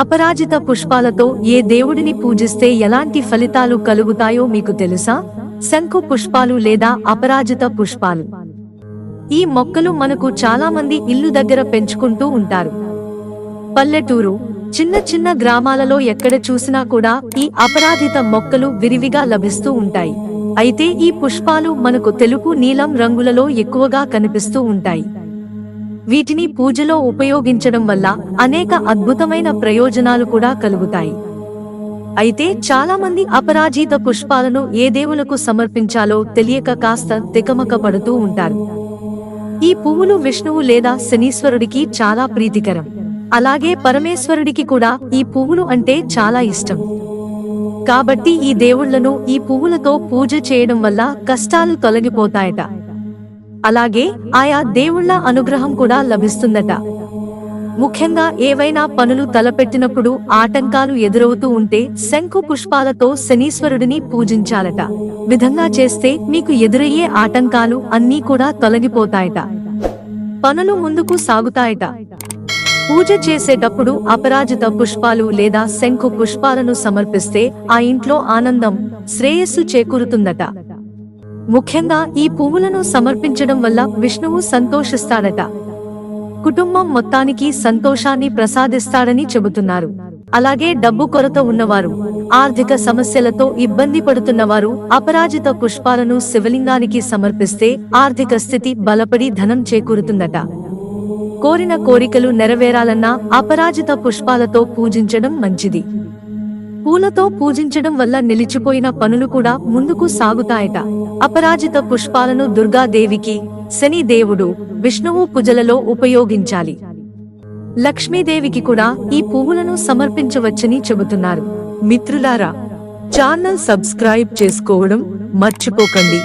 అపరాజిత పుష్పాలతో ఏ దేవుడిని పూజిస్తే ఎలాంటి ఫలితాలు కలుగుతాయో మీకు తెలుసా? శంకు పుష్పాలు లేదా అపరాజిత పుష్పాలు. ఈ మొక్కలు మనకు చాలా మంది ఇల్లు దగ్గర పెంచుకుంటూ ఉంటారు. పల్లెటూరు చిన్న చిన్న గ్రామాలలో ఎక్కడ చూసినా కూడా ఈ అపరాధిత మొక్కలు విరివిగా లభిస్తూ ఉంటాయి. అయితే ఈ పుష్పాలు మనకు తెలుపు నీలం రంగులలో ఎక్కువగా కనిపిస్తూ ఉంటాయి. వీటిని పూజలో ఉపయోగించడం వల్ల అనేక అద్భుతమైన ప్రయోజనాలు కూడా కలుగుతాయి. అయితే చాలా మంది అపరాజిత పుష్పాలను ఏ దేవులకు సమర్పించాలో తెలియక కాస్త తికమక పడుతూ ఉంటారు. ఈ పువ్వులు విష్ణువు లేదా శనీశ్వరుడికి చాలా ప్రీతికరం. అలాగే పరమేశ్వరుడికి కూడా ఈ పువ్వులు అంటే చాలా ఇష్టం. కాబట్టి ఈ దేవుళ్ళను ఈ పువ్వులతో పూజ చేయడం వల్ల కష్టాలు తొలగిపోతాయట. అలాగే ఆయా దేవుళ్ళ అనుగ్రహం కూడా లభిస్తుందట. ముఖ్యంగా ఏవైనా పనులు తలపెట్టినప్పుడు ఆటంకాలు ఎదురవుతూ ఉంటే శంకు పుష్పాలతో శనీశ్వరుడిని పూజించాలట. విధంగా చేస్తే మీకు ఎదురయ్యే ఆటంకాలు అన్నీ కూడా తొలగిపోతాయట. పనులు ముందుకు సాగుతాయట. పూజ చేసేటప్పుడు అపరాజిత పుష్పాలు లేదా శంకు పుష్పాలను సమర్పిస్తే ఆ ఇంట్లో ఆనందం శ్రేయస్సు చేకూరుతుందట. ముఖ్యంగా ఈ పువ్వులను సమర్పించడం వల్ల విష్ణువు సంతోషిస్తాడట. కుటుంబం మొత్తానికి సంతోషాన్ని ప్రసాదిస్తాడని చెబుతున్నారు. అలాగే డబ్బు కొరత ఉన్నవారు ఆర్థిక సమస్యలతో ఇబ్బంది పడుతున్నవారు అపరాజిత పుష్పాలను శివలింగానికి సమర్పిస్తే ఆర్థిక స్థితి బలపడి ధనం చేకూరుతుందట. కోరిన కోరికలు నెరవేరాలన్నా అపరాజిత పుష్పాలతో పూజించడం మంచిది. పూలతో పూజించడం వల్ల నిలిచిపోయిన పనులు కూడా ముందుకు సాగుతాయట. అపరాజిత పుష్పాలను దుర్గాదేవికి శని దేవుడు విష్ణువు పూజలలో ఉపయోగించాలి. లక్ష్మీదేవికి కూడా ఈ పువ్వులను సమర్పించవచ్చని చెబుతున్నారు. మిత్రులారా ఛానల్ సబ్స్క్రైబ్ చేసుకోవడం మర్చిపోకండి.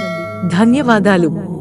ధన్యవాదాలు.